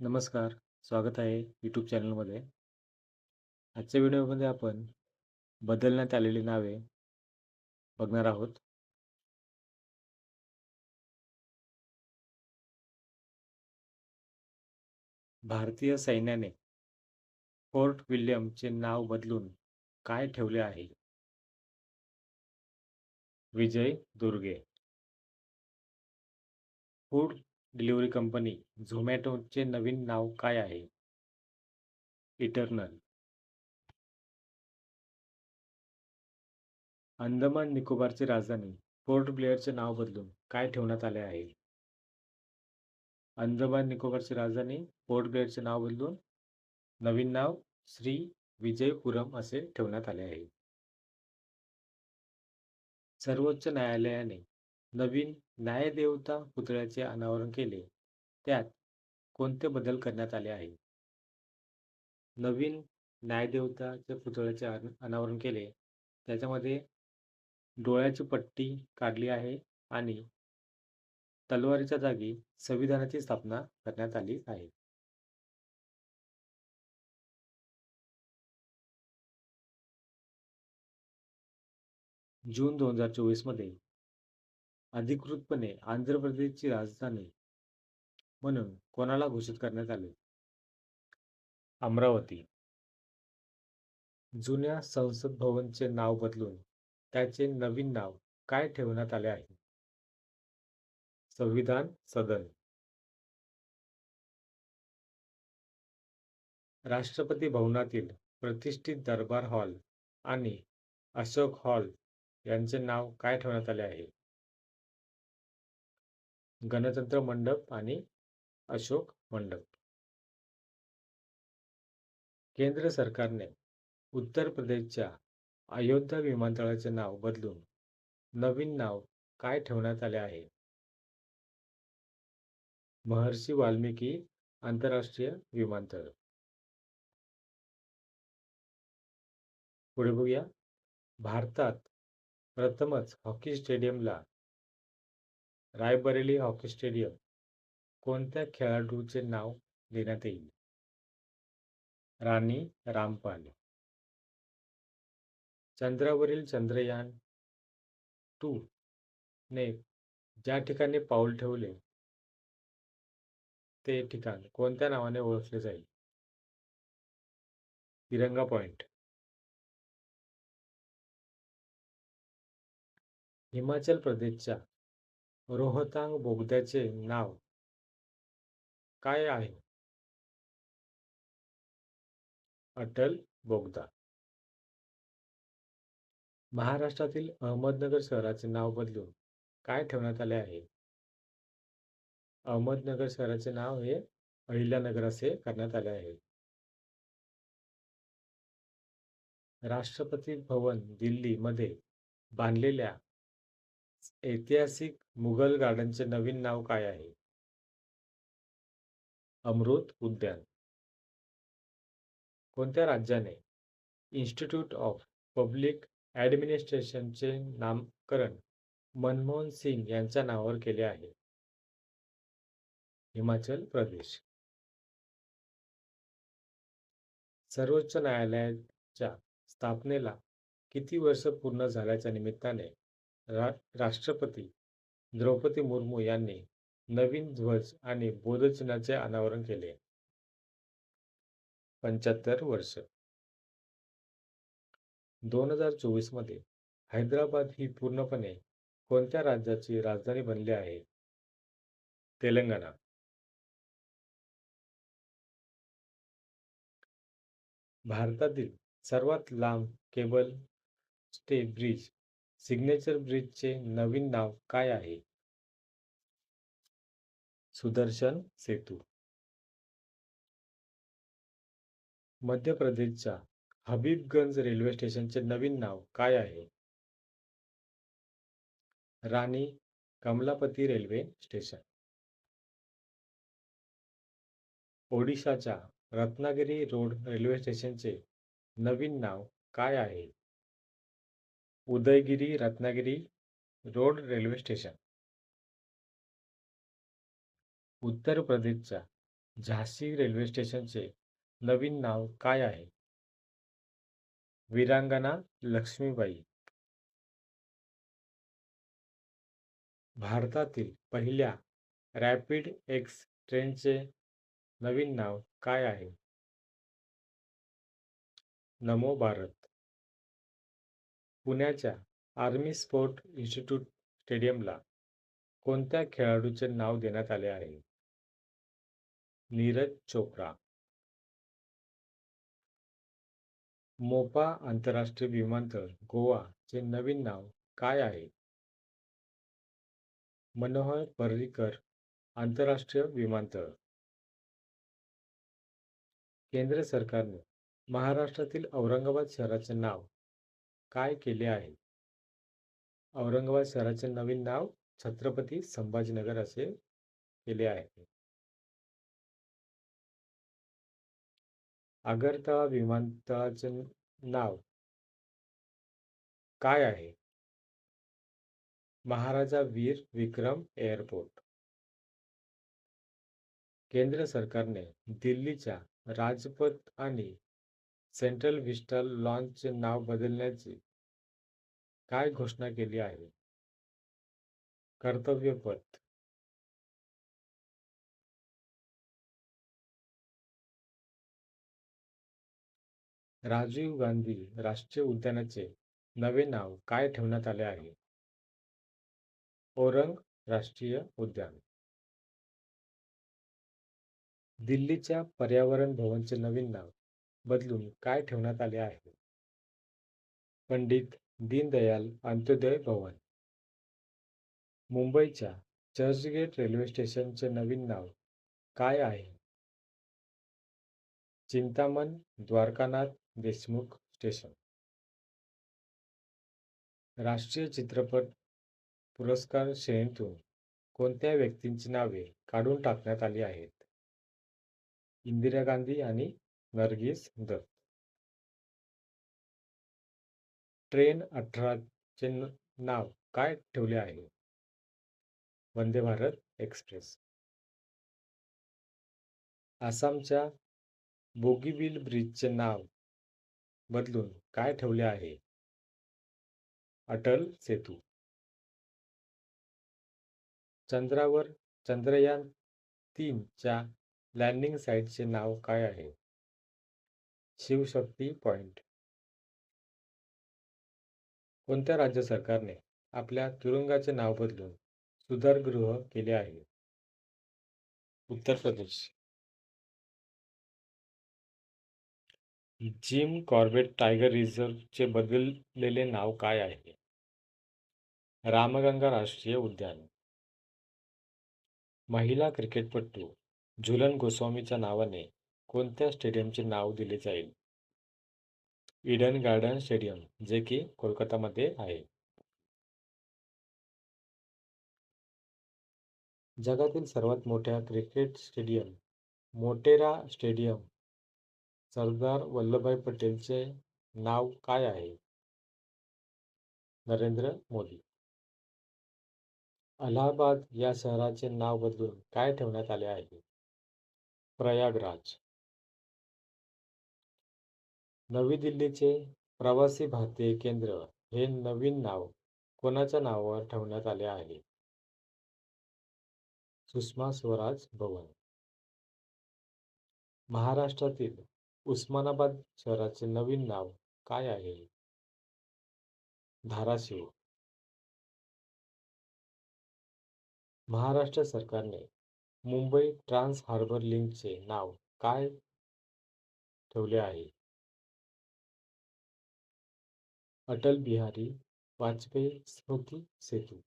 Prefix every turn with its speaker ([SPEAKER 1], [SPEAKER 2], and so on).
[SPEAKER 1] नमस्कार, स्वागत आहे यूट्यूब चॅनलमध्ये. आजच्या व्हिडिओमध्ये आपण बदलण्यात आलेली नावे बघणार आहोत. भारतीय सैन्याने फोर्ट विल्यमचे नाव बदलून काय ठेवले आहे? Vijay Durge. Food delivery company झोमॅटोचे नवीन नाव काय आहे? इटर्नल. अंदमान निकोबारची राजधानी पोर्ट ब्लेअरचे नाव बदलून काय ठेवण्यात आले आहे? अंदमान निकोबारची राजधानी पोर्ट ब्लेअरचे नाव बदलून नवीन नाव श्री विजयपुरम असे ठेवण्यात आले आहे. सर्वोच्च न्यायालयाने नवीन न्यायदेवता पुतळ्याचे अनावरण केले. त्यात कोणते बदल करण्यात आले आहे? नवीन न्यायदेवताच्या पुतळ्याचे अनावरण केले. त्याच्यामध्ये डोळ्याची पट्टी काढली आहे आणि तलवारीच्या जागी संविधानाची स्थापना करण्यात आली आहे. जून दोन हजार चोवीसमध्ये अधिकृतपणे आंध्र प्रदेशची राजधानी म्हणून कोणाला घोषित करण्यात आले? अमरावती. जुन्या संसद भवनचे नाव बदलून त्याचे नवीन नाव काय ठेवण्यात आले आहे? संविधान सदन. राष्ट्रपती भवनातील प्रतिष्ठित दरबार हॉल आणि अशोक हॉल यांचे नाव काय ठेवण्यात आले आहे? गणतंत्र मंडप आणि अशोक मंडप. केंद्र सरकारने उत्तर प्रदेशच्या अयोध्या विमानतळाचे नाव बदलून नवीन नाव काय ठेवण्यात आले आहे? महर्षी वाल्मिकी आंतरराष्ट्रीय विमानतळ. पुढे बघूया भारतात प्रथमच हॉकी स्टेडियमला रायबरेली हॉकी स्टेडियम कोणत्या खेळाडूचे नाव देण्यात येईल? राणी रामपाल. चंद्रावरील चंद्रयान टू ने ज्या ठिकाणी पाऊल ठेवले ते ठिकाण कोणत्या नावाने ओळखले जाईल? तिरंगा पॉइंट. हिमाचल प्रदेशच्या रोहतांग बोगद्याचे नाव काय आहे? अटल बोगदा. महाराष्ट्रातील अहमदनगर शहराचे नाव बदलून काय ठेवण्यात आले आहे? अहमदनगर शहराचे नाव हे अहिल्यानगर असे करण्यात आले आहे. राष्ट्रपती भवन दिल्लीमध्ये बांधलेल्या ऐतिहासिक मुघल गार्डनचे नवीन नाव काय आहे? अमृत उद्यान. कोणत्या राज्याने इन्स्टिट्यूट ऑफ पब्लिक ॲडमिनिस्ट्रेशनचे नामकरण मनमोहन सिंग यांच्या नावावर केले आहे? हिमाचल प्रदेश. सर्वोच्च न्यायालयाच्या स्थापनेला किती वर्ष पूर्ण झाल्याच्या निमित्ताने रा राष्ट्रपती द्रौपदी मुर्मू यांनी नवीन ध्वज आणि बोधचिन्हाचे अनावरण केले. पंच्याहत्तर वर्ष. दोन हजार चोवीसमध्ये हैदराबाद ही पूर्णपणे कोणत्या राज्याची राजधानी बनली आहे? तेलंगणा. भारतातील सर्वात लांब केबल स्टे ब्रिज सिग्नेचर ब्रिजचे नवीन नाव काय आहे? सुदर्शन सेतू. मध्य प्रदेशच्या हबीबगंज रेल्वे स्टेशनचे नवीन नाव काय आहे? Rani Kamlapati railway station. ओडिशाच्या रत्नागिरी रोड रेल्वे स्टेशनचे नवीन नाव काय आहे? Udayagiri Ratnagiri road railway station. उत्तर प्रदेशच्या झाशी रेल्वे स्टेशनचे नवीन नाव काय आहे? वीरांगना लक्ष्मीबाई. भारतातील पहिल्या रॅपिड एक्स ट्रेनचे नवीन नाव काय आहे? नमो भारत. पुण्याच्या आर्मी स्पोर्ट इन्स्टिट्यूट स्टेडियमला कोणत्या खेळाडूचे नाव देण्यात आले आहे? नीरज चोप्रा. मोपा आंतरराष्ट्रीय विमानतळ गोवा चे नवीन नाव काय आहे? मनोहर पर्रीकर आंतरराष्ट्रीय विमानतळ. केंद्र सरकारने महाराष्ट्रातील औरंगाबाद शहराचे नाव काय केले आहे? औरंगाबाद शहराचे नवीन नाव छत्रपती संभाजीनगर असे केले आहे. आगरतळा विमानतळाचे नाव काय आहे? महाराजा वीर विक्रम एअरपोर्ट. केंद्र सरकारने दिल्लीच्या राजपथ आणि सेंट्रल विस्टल लॉन्चचे नाव बदलण्याची काय घोषणा केली आहे? कर्तव्यपथ राजीव गांधी राष्ट्रीय उद्यानाचे नवे नाव काय ठेवण्यात आले आहे? ओरंग राष्ट्रीय उद्यान. दिल्लीच्या पर्यावरण भवनचे नवीन नाव बदलून काय ठेवण्यात आले आहे? पंडित दीनदयाल अंत्योदय भवन. मुंबईच्या चर्चगेट रेल्वे स्टेशनचे नवीन नाव काय आहे? चिंतामण द्वारकानाथ देशमुख स्टेशन. राष्ट्रीय चित्रपट पुरस्कार श्रेणीतून कोणत्या व्यक्तींची नावे काढून टाकण्यात आली आहेत? इंदिरा गांधी आणि नरगिस दत्त ट्रेन अठराचे नाव काय ठेवले आहे? वंदे भारत एक्सप्रेस. आसामच्या बोगीबिल ब्रिजचे नाव बदलून काय ठेवले आहे? अटल सेतू. चंद्रावर चंद्रयान तीनच्या लँडिंग साईटचे नाव काय आहे? शिवशक्ती पॉइंट. कोणत्या राज्य सरकारने आपल्या तुरुंगाचे नाव बदलून सुधारगृह केले आहे? Uttar Pradesh. Jim Corbett tiger रिझर्वचे बदललेले नाव काय आहे? रामगंगा राष्ट्रीय उद्यान. महिला क्रिकेटपटू झुलन गोस्वामीच्या नावाने कोणत्या स्टेडियमचे नाव दिले जाईल? इडन गार्डन स्टेडियम जे की कोलकातामध्ये आहे. जगातील सर्वात मोठ्या cricket stadium Motera stadium. Sardar Vallabhbhai पटेलचे नाव काय आहे? नरेंद्र मोदी. अलाहाबाद या शहराचे नाव बदलून काय ठेवण्यात आले आहे? प्रयागराज. नवी दिल्लीचे प्रवासी भारतीय केंद्र हे नवीन नाव कोणाच्या नावावर ठेवण्यात आले आहे? सुषमा स्वराज भवन. महाराष्ट्रातील उस्मानाबाद शहराचे नवीन नाव काय आहे? धाराशिव. महाराष्ट्र सरकारने मुंबई ट्रान्स हार्बर लिंकचे नाव काय ठेवले आहे? अटल बिहारी वाजपेयी स्मृती सेतू